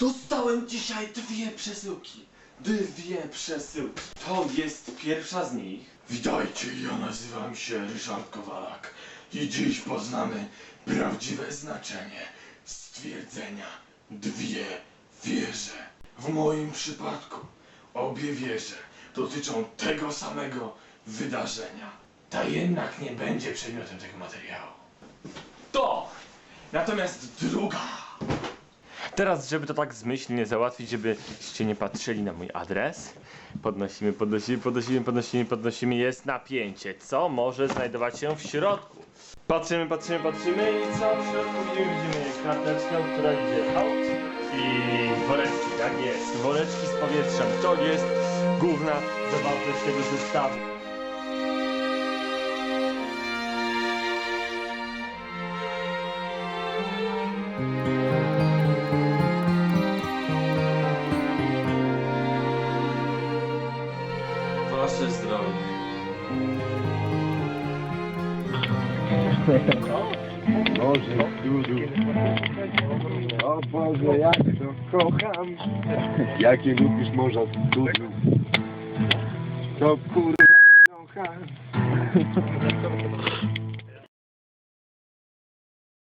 Dostałem dzisiaj dwie przesyłki. Dwie przesyłki. To jest pierwsza z nich. Witajcie, ja nazywam się Ryszard Kowalak i dziś poznamy prawdziwe znaczenie stwierdzenia dwie wieże. W moim przypadku obie wieże dotyczą tego samego wydarzenia. Ta jednak nie będzie przedmiotem tego materiału. To! Natomiast druga Teraz, żeby to tak zmyślnie załatwić, żebyście nie patrzyli na mój adres, podnosimy, podnosimy, podnosimy, podnosimy, podnosimy, jest napięcie. Co może znajdować się w środku? Patrzymy, patrzymy, patrzymy i co w środku widzimy? Widzimy karteczkę, która idzie out i woreczki, tak jest, woreczki z powietrzem. To jest główna zawartość tego zestawu. Wasze zdrowie. Boże. O Boże, jak to kocham. Jakie lubisz morza z. To kurwa nocha.